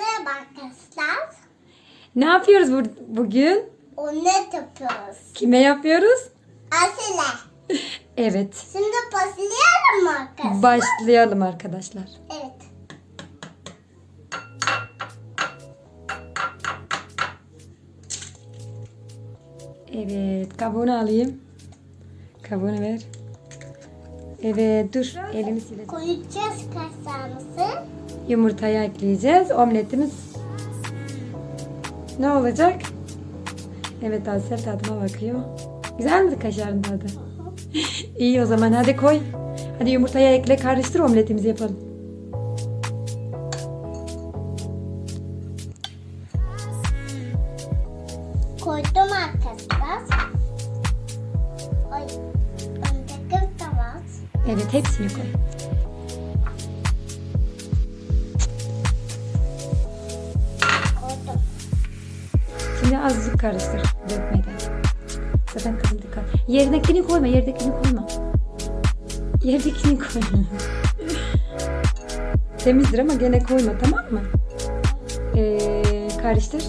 Merhaba arkadaşlar. Ne yapıyoruz bu- bugün? Omlet yapıyoruz. Kime yapıyoruz? Asile. Evet. Şimdi paslayalım mı arkadaşlar? Başlayalım arkadaşlar. evet. Evet. Kabuğunu alayım. Kabuğunu ver. Evet dur. Elimi sileceğim. Koyacağız kaşarımızı. Yumurtayı ekleyeceğiz. Omletimiz ne olacak? Evet Asel tadıma bakıyor. Güzel mi kaşarın tadı? İyi o zaman hadi koy. Hadi yumurtayı ekle karıştır omletimizi yapalım. Koydum arkadaşlar. De var. Evet hepsini koy. Şimdi azıcık karıştır dökmeden. Zaten kızım dikkat. Yerdekini koyma, yerdekini koyma. Yerdekini koyma. Temizdir ama gene koyma tamam mı? Ee, karıştır.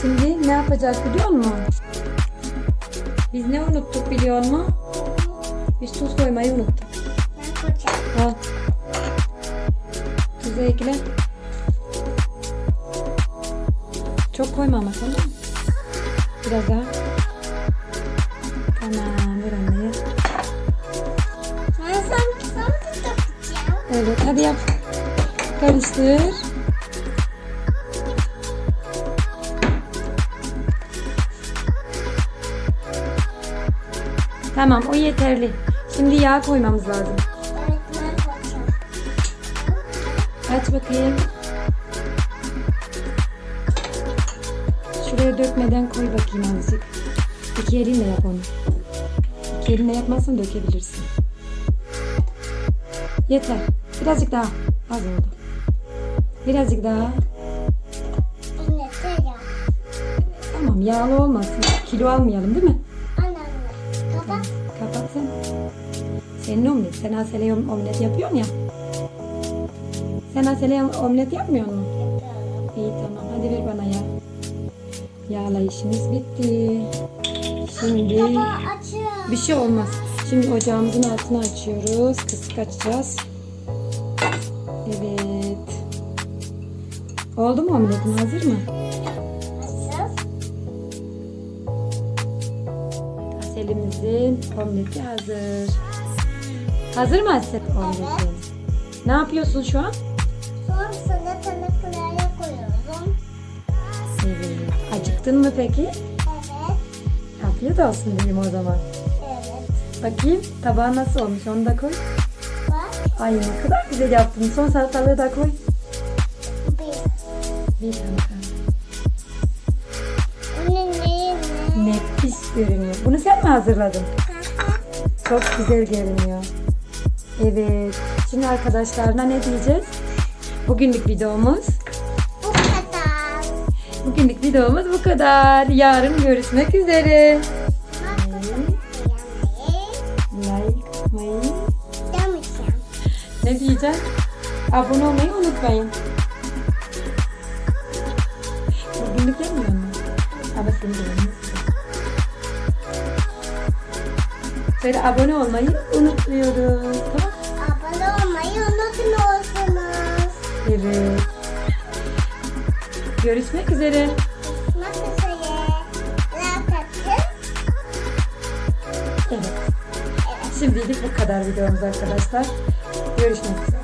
Şimdi ne yapacağız biliyor musun? Biz ne unuttuk biliyor musun? Biz tuz koymayı unuttuk. Ben koyacağım. Al. Tuzu ekle. Koyma ama tamam mı? Biraz daha. Tamam ver. Ben sanki sana. Evet hadi yap. Karıştır. Tamam o yeterli. Şimdi yağ koymamız lazım. Evet ben koyacağım. Aç bakayım. Şuraya dökmeden koy bakayım azıcık. İki elinle yap onu. İki elinle yapmazsan dökebilirsin. Yeter. Birazcık daha. Az oldu. Birazcık daha. Tamam yağlı olmasın. Kilo almayalım değil mi? Kapat. Kapat sen. Senin omlet. Sen Asele omlet yapıyorsun ya. Sen Asele omlet yapmıyor musun? İyi tamam. Hadi ver bana yağ. Yağla işimiz bitti. Şimdi bir şey olmaz. Şimdi ocağımızın altını açıyoruz. Kısık açacağız. Evet. Oldu mu omletin? Hazır mı? Aselimizin omleti hazır. Hazır mı Asel omletin? Ne yapıyorsun şu an? Acıktın mı peki? Evet. Afiyet olsun diyeyim o zaman. Evet. Bakayım tabağı nasıl olmuş onu da koy. Bak. Ay ne kadar güzel yaptın. Son salatalığı da koy. Bir. Bir. Onun neyi ne? Nefis görünüyor. Bunu sen mi hazırladın? Çok güzel görünüyor. Evet. Şimdi arkadaşlarına ne diyeceğiz? Bugünlük videomuz. Bugünlük videomuz bu kadar. Yarın görüşmek üzere. Like atmayı. Ne diyeceğim? Abone olmayı unutmayın. Bugünlük yapmıyor mu? Ama seni Şöyle abone olmayı unutmuyoruz. Tamam Abone olmayı unutmuyorsunuz. Evet. Görüşmek üzere. Atın. Evet. Şimdilik bu kadar videomuz arkadaşlar. Görüşmek üzere.